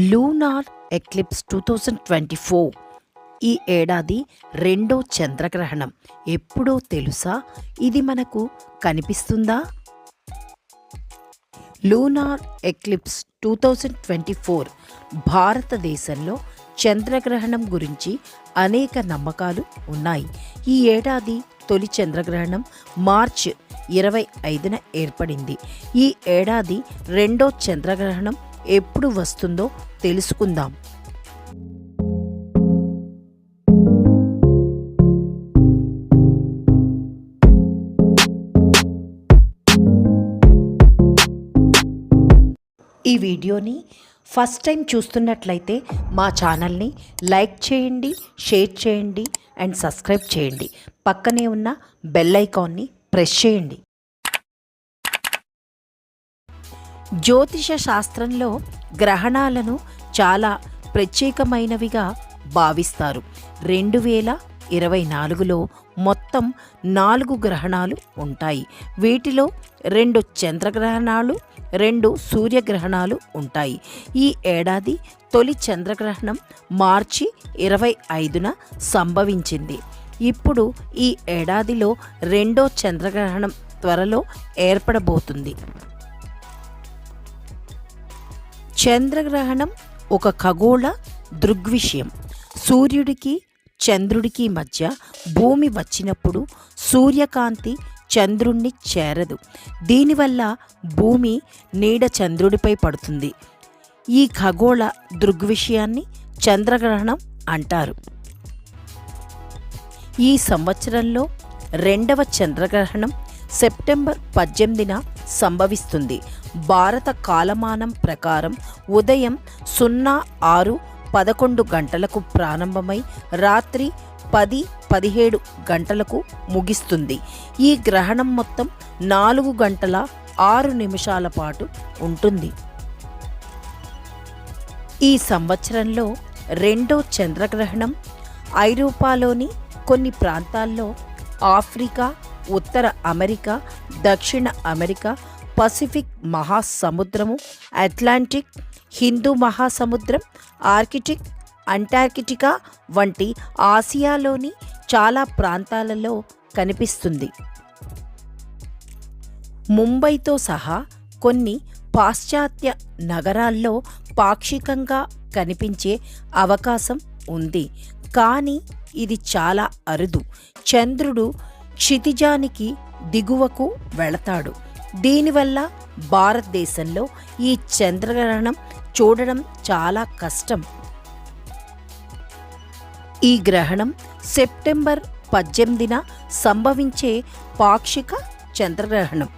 Lunar eclipse two thousand twenty four. ఈ ఏడాది రెండో చంద్రగ్రహణం. ఎప్పుడో తెలుసా? ఇది మనకు కనిపిస్తుందా? Lunar eclipse two thousand twenty four భారతదేశంలో చంద్రగ్రహణం గురించి అనేక నమ్మకాలు ఉన్నాయి. ఈ ఏడాది తొలి చంద్రగ్రహణం మార్చ్ ఇరవై ఐదున ఏర్పడింది. ఈ ఏడాది రెండో చంద్రగ్రహణం ఎప్పుడు వస్తుందో తెలుసుకుందాం. ఈ వీడియోని ఫస్ట్ టైం చూస్తున్నట్లయితే మా ఛానల్ని లైక్ చేయండి షేర్ చేయండి అండ్ సబ్స్క్రైబ్ చేయండి. పక్కనే ఉన్న బెల్ ఐకాన్ని ప్రెస్ చేయండి. జ్యోతిష శాస్త్రంలో గ్రహణాలను చాలా ప్రత్యేకమైనవిగా భావిస్తారు. రెండు వేల ఇరవై నాలుగులో మొత్తం నాలుగు గ్రహణాలు ఉంటాయి. వీటిలో రెండు చంద్రగ్రహణాలు రెండు సూర్యగ్రహణాలు ఉంటాయి. ఈ ఏడాది తొలి చంద్రగ్రహణం మార్చి ఇరవై ఐదున సంభవించింది. ఇప్పుడు ఈ ఏడాదిలో రెండో చంద్రగ్రహణం త్వరలో ఏర్పడబోతుంది. చంద్రగ్రహణం ఒక ఖగోళ దృగ్విషయం. సూర్యుడికి చంద్రుడికి మధ్య భూమి వచ్చినప్పుడు సూర్యకాంతి చంద్రుణ్ణి చేరదు. దీనివల్ల భూమి నీడ చంద్రుడిపై పడుతుంది. ఈ ఖగోళ దృగ్విషయాన్ని చంద్రగ్రహణం అంటారు. ఈ సంవత్సరంలో రెండవ చంద్రగ్రహణం సెప్టెంబర్ పద్దెనిమిదిన సంభవిస్తుంది. భారత కాలమానం ప్రకారం ఉదయం సున్నా ఆరు పదకొండు గంటలకు ప్రారంభమై రాత్రి పది పదిహేడు గంటలకు ముగిస్తుంది. ఈ గ్రహణం మొత్తం నాలుగు గంటల ఆరు నిమిషాల పాటు ఉంటుంది. ఈ సంవత్సరంలో రెండో చంద్రగ్రహణం ఐరోపాలోని కొన్ని ప్రాంతాల్లో ఆఫ్రికా ఉత్తర అమెరికా దక్షిణ అమెరికా పసిఫిక్ మహాసముద్రము అట్లాంటిక్ హిందూ మహాసముద్రం ఆర్కిటిక్ అంటార్కిటికా వంటి ఆసియాలోని చాలా ప్రాంతాలలో కనిపిస్తుంది. ముంబైతో సహా కొన్ని పాశ్చాత్య నగరాల్లో పాక్షికంగా కనిపించే అవకాశం ఉంది. కానీ ఇది చాలా అరుదు. చంద్రుడు క్షితిజానికి దిగువకు వెళతాడు. దీనివల్ల భారతదేశంలో ఈ చంద్రగ్రహణం చూడడం చాలా కష్టం. ఈ గ్రహణం సెప్టెంబర్ పద్దెనిమిదిన సంభవించే పాక్షిక చంద్రగ్రహణం.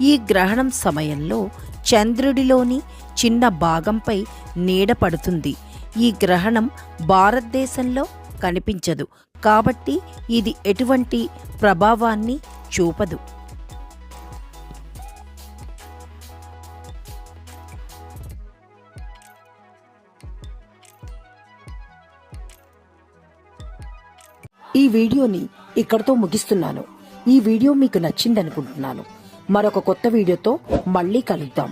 ఈ గ్రహణం సమయంలో చంద్రుడిలోని చిన్న భాగంపై నీడ పడుతుంది. ఈ గ్రహణం భారతదేశంలో కనిపించదు. కాబట్టి ఇది ఎటువంటి ప్రభావాన్ని చూపదు. ఈ వీడియోని ఇక్కడతో ముగిస్తున్నాను. ఈ వీడియో మీకు నచ్చిందనుకుంటున్నాను. మరొక కొత్త వీడియోతో మళ్ళీ కలుద్దాం.